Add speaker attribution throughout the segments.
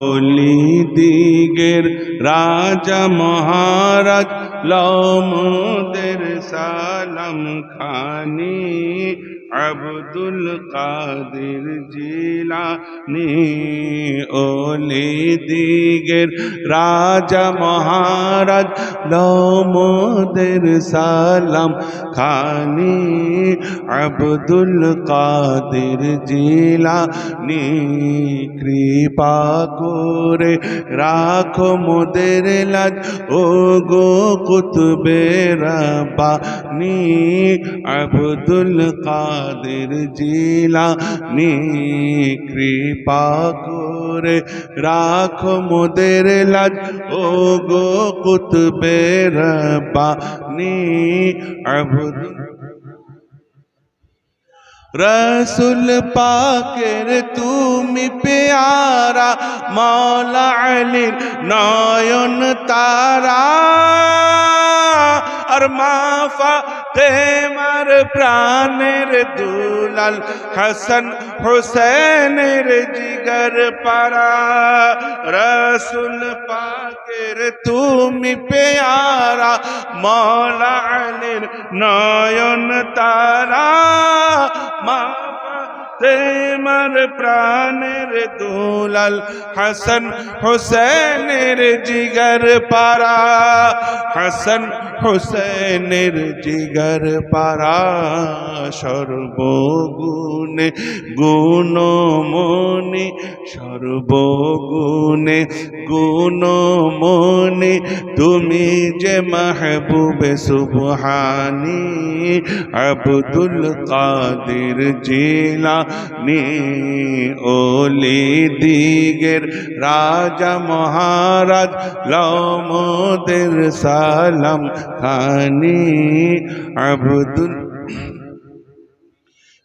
Speaker 1: অলি দিগের রাজা মহারাজ লমদের সালাম খানি। আব্দুল কাদের জিলানি ওলি দিগের রাজা মহারাজ লমদের সালাম খানি আব্দুল কাদের জিলানি কৃপা করে রাখো মোদের লাজ। ও গো কুতবে রাব্বানি আব্দুল কাদের জিলানি কৃপা করে রাখো মোদের লাজ। ও গো কুতবে রাব্বানি আব্দুল রসুল পাকের তুমি পেয়ারা মৌলা আলীর নয়ন তারা। আর মাফা তেমার প্রাণের দুলাল, হাসান হোসেনের জিগর পারা রসুল পাকের তুমি পেয়ারা মলালের নয়ন তারা। মা তেমার প্রাণের দুলাল হাসান হোসেনের জিগর পারা হাসান হোসেনের জিগর পারা সর্বগুণে গুণমণি সর্বগুণে গুণমণি তুমি যে মাহবুবে সুবহানি আব্দুল কাদের জিলা নি ওলি দিগের রাজা মহারাজ, লমদের সালাম খানি আব্দুল।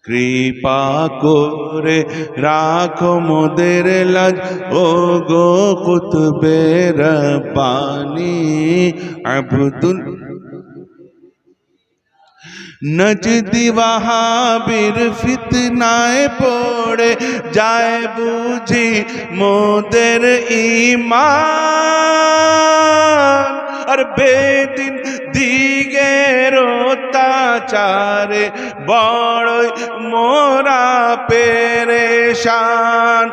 Speaker 1: কৃপা করে রাখো মোদের লাজ ও গো কুতবের পানি আব্দুল। নজদি বাহাবির ফিতনায় পড়ে যায় বুঝি মোদের ইমান আর বেদিন দিগের অত্যাচারে বড়ই মোরা পেরেশান।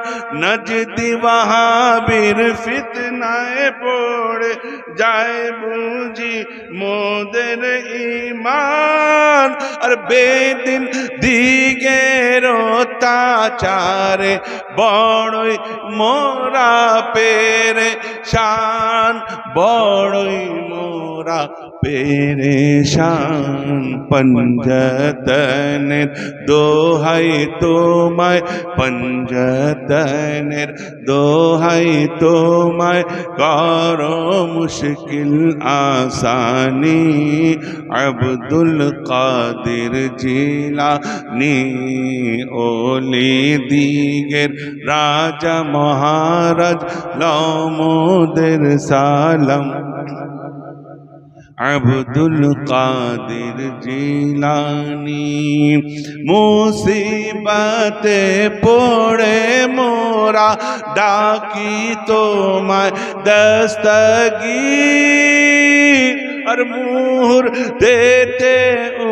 Speaker 1: নজদি ওয়াহাবির ফিতনায় পড়ে যায় বুঝি মোদের ইমান আর বেদিন দিগের অত্যাচারে বড়ই মোরা পেরে শান বড়ই মোরা পেরেশান পঞ্জতনের দোহাই তোমায়, পঞ্জতনের দোহাই তোমায়, কর মুশকিল আসানি। আব্দুল কাদের জিলানি ওলি দিগের রাজা মহারাজ লমোদের সালাম। আব্দুল কাদের জিলানি মুসিবতে পড়ে মোরা ডাকি তোমায় দস্তগীর। আর মুহুর দেতে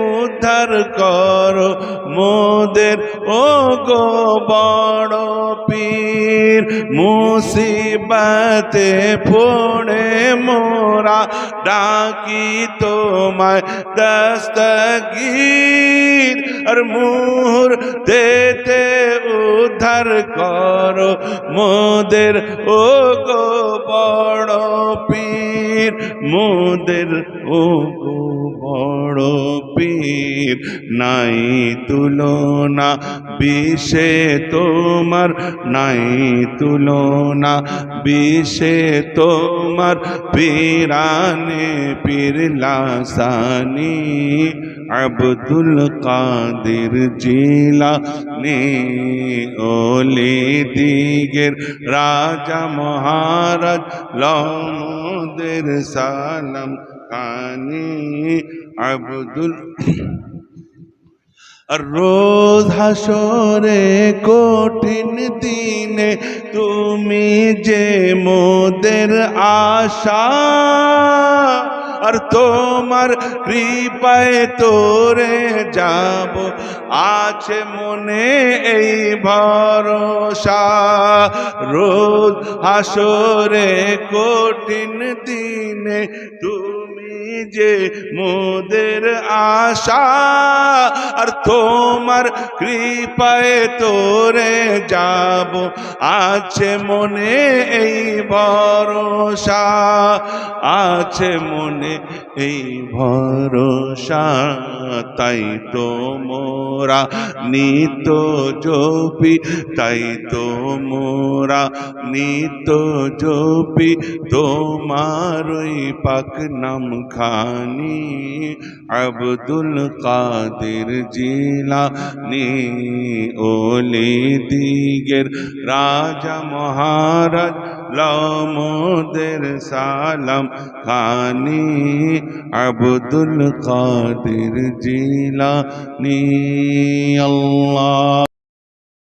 Speaker 1: উদ্ধার করো মোদের ও গো বড় পীর। মুসিবতে পড়ে মোরা ডাকি তোমায় দস্তগীর আর মুহুর দেতে উদ্ধার করো মোদের ও গো বড় পীর। মোদের, ও বড় পীর, নাই তুলনা, বিষে তোমার নাই তুলনা, বিষে তোমার পীরানে পীর লাসানি আব্দুল কাদের জিলা নে ওলি দিগের রাজা মহারাজ লমদের সালাম কানি আব্দুল রোজ হাসরে কঠিন দিনে তুমি যে মোদের আশা আর তোমার কৃপায় তোরে যাব। আছে মনে এই ভরসা। রোজ হাসরে কঠিন দিনে তুমি যে মোদের আশা আর তোমার কৃপায় তোরে যাব। আছে মনে এই ভরসা আছে মনে এই ভরসা, তাই তো মোরা নিত জপি, তাই তো মোরা নিত জপি। তোমারই পাক নাম খানি আব্দুল কাদের জিলানি ওলি দিগের রাজা মহারাজ লমোদের সালাম খানি আব্দুল কাদের জিলানি আল্লাহ।